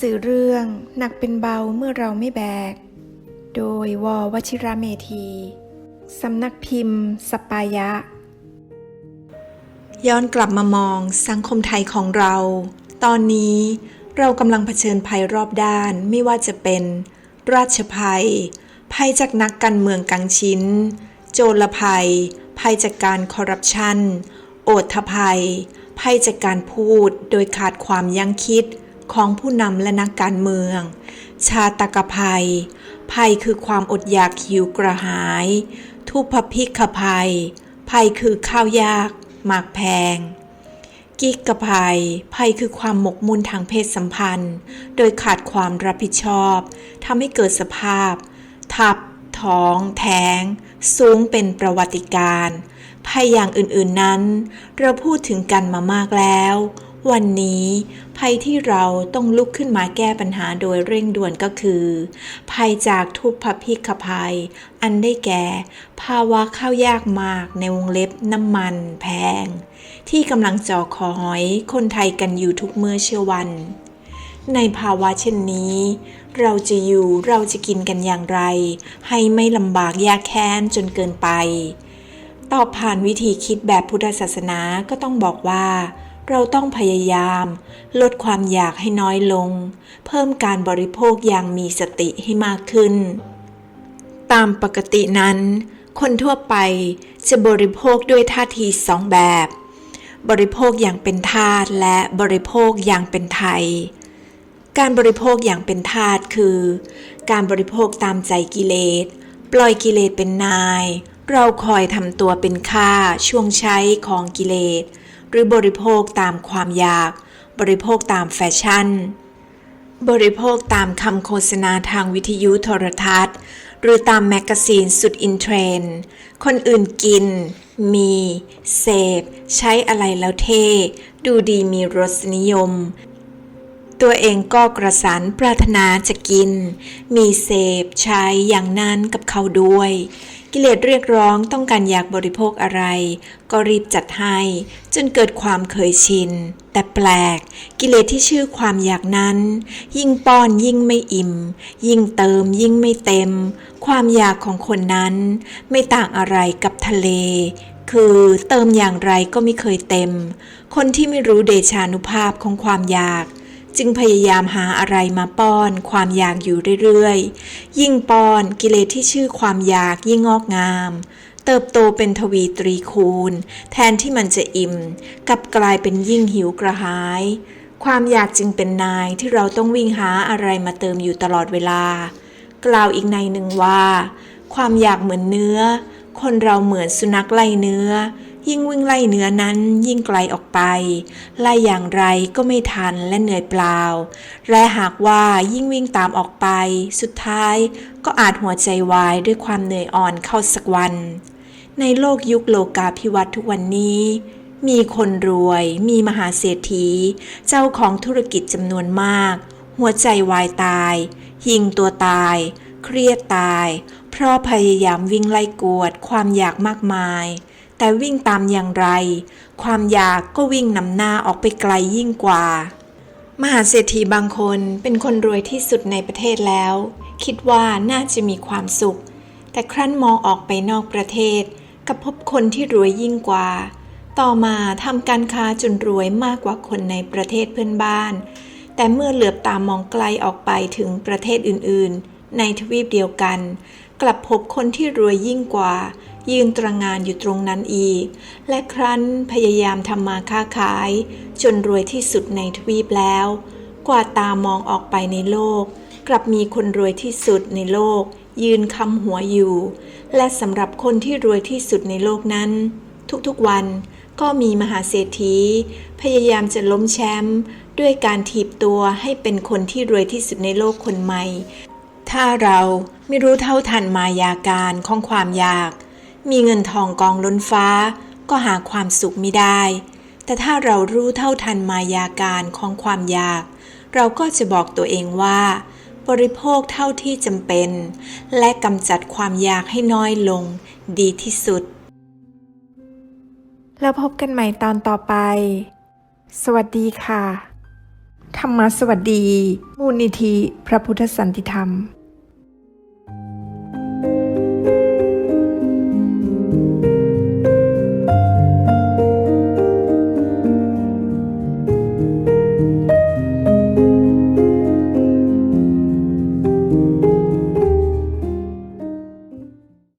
สือเรื่องหนักเป็นเบาเมื่อเราไม่แบก โดยววชิระเมธี สำนักพิมพ์ สปายะ ย้อนกลับมามองสังคมไทยของเรา ตอนนี้เรากำลังเผชิญภัยรอบด้านไม่ว่าจะเป็น ราชภัย ภัยจากนักการเมืองกังชิ้น โจรภัย ภัยจากการคอร์รัปชัน โอทภัย ภัยจากการพูดโดยขาดความยั้งคิด ของผู้นำและนักการเมือง ชาตกภัย ภัยคือความอดอยากหิวกระหาย ทุพพิกภัย ภัยคือข้าวยาก หมากแพง กิกภัย ภัยคือความหมกมุ่นทางเพศสัมพันธ์ โดยขาดความรับผิดชอบทำให้เกิดสภาพ ทับ ท้อง แท้ง สูงเป็นประวัติการภัยอย่างอื่นๆนั้น เราพูดถึงกันมามากแล้ว วันนี้ภัยที่เราต้องลุกขึ้นมาแก้ปัญหาโดยเร่งด่วนก็คือ ภัยจากทุพพพิกภัย อันได้แก่ ภาวะข้าวยากมากในวงเล็บน้ำมันแพง ที่กำลังจ่อคอหอยคนไทยกันอยู่ทุกเมื่อเชื่อวัน ในภาวะเช่นนี้ เราจะอยู่เราจะกินกันอย่างไร ให้ไม่ลำบากยากแค้นจนเกินไป ตอบผ่านวิธีคิดแบบพุทธศาสนาก็ต้องบอกว่า เราต้องพยายาม ลดความอยากให้น้อยลง เพิ่มการบริโภคอย่างมีสติให้มากขึ้น ตามปกตินั้น คนทั่วไปจะบริโภคด้วยท่าทีสองแบบ บริโภคอย่างเป็นทาสและบริโภคอย่างเป็นไทย การบริโภคอย่างเป็นทาสคือ การบริโภคตามใจกิเลส ปล่อยกิเลสเป็นนาย เราคอยทำตัวเป็นข้าช่วงใช้ของกิเลส หรือบริโภคตามความอยาก บริโภคตามแฟชั่น บริโภคตามคำโฆษณาทางวิทยุโทรทัศน์ หรือตามแมกกาซีนสุดอินเทรนด์คนอื่นกิน มี เสพ ใช้อะไรแล้วเท่ ดูดีมีรสนิยม ตัวเองก็กระสานปรารถนาจะกิน มีเสพใช้อย่างนั้นกับเขาด้วย กิเลสเรียกร้องต้องการอยากบริโภคอะไร ก็รีบจัดให้ จนเกิดความเคยชิน แต่แปลก กิเลสที่ชื่อความอยากนั้น ยิ่งป้อนยิ่งไม่อิ่ม ยิ่งเติมยิ่งไม่เต็ม ความอยากของคนนั้น ไม่ต่างอะไรกับทะเลคือเติมอย่างไรก็ไม่เคยเต็ม คนที่ไม่รู้เดชานุภาพของความอยาก จึงพยายามหาอะไรมาป้อน ความอยากอยู่เรื่อยๆ ยิ่งป้อนกิเลสที่ชื่อความอยากยิ่งงอกงาม เติบโตเป็นทวีตรีคูณ แทนที่มันจะอิ่มกลับกลายเป็นยิ่งหิวกระหาย ความอยากจึงเป็นนายที่เราต้องวิ่งหาอะไรมาเติมอยู่ตลอดเวลา กล่าวอีกในหนึ่งว่า ความอยากเหมือนเนื้อ คนเราเหมือนสุนัขไล่เนื้อ ยิ่งวิ่งไล่เนื้อนั้นยิ่งไกลออกไป ไล่อย่างไรก็ไม่ทันและเหนื่อยเปล่า และหากว่ายิ่งวิ่งตามออกไป สุดท้ายก็อาจหัวใจวายด้วยความเหนื่อยอ่อนเข้าสักวัน ในโลกยุคโลกาภิวัตน์ทุกวันนี้มีคนรวย มีมหาเศรษฐี เจ้าของธุรกิจจำนวนมาก หัวใจวายตาย ยิงตัวตาย เครียดตาย เพราะพยายามวิ่งไล่กวดความอยากมากมาย แต่วิ่งตามอย่างไร ความอยากก็วิ่งนำหน้าออกไปไกลยิ่งกว่า มหาเศรษฐีบางคนเป็นคนรวยที่สุดในประเทศแล้ว คิดว่าน่าจะมีความสุข แต่ครั้นมองออกไปนอกประเทศกับพบคนที่รวยยิ่งกว่า ต่อมาทำการค้าจนรวยมากกว่าคนในประเทศเพื่อนบ้าน แต่เมื่อเหลือบตามองไกลออกไปถึงประเทศอื่น ๆ ในทวีปเดียวกัน กลับพบคนที่รวยยิ่งกว่า ยืนตระงานอยู่ตรงนั้นอีก และครั้นพยายามทำมาค้าขาย จนรวยที่สุดในทวีปแล้ว กว่าตามองออกไปในโลก กลับมีคนรวยที่สุดในโลก ยืนคำหัวอยู่ และสำหรับคนที่รวยที่สุดในโลกนั้น ทุกๆวันก็มีมหาเศรษฐี พยายามจะล้มแชมป์ด้วยการถีบตัวให้เป็นคนที่รวยที่สุดในโลกคนใหม่ ถ้าเราไม่รู้เท่าทันมายาการของความอยาก มีเงินทองกองล้นฟ้า ก็หาความสุขไม่ได้ แต่ถ้าเรารู้เท่าทันมายาการของความอยาก เราก็จะบอกตัวเองว่า บริโภคเท่าที่จำเป็น และกำจัดความอยากให้น้อยลง ดีที่สุด แล้วพบกันใหม่ตอนต่อไป สวัสดีค่ะธรรมสวัสดี มูลนิธิ พระพุทธสันติธรรม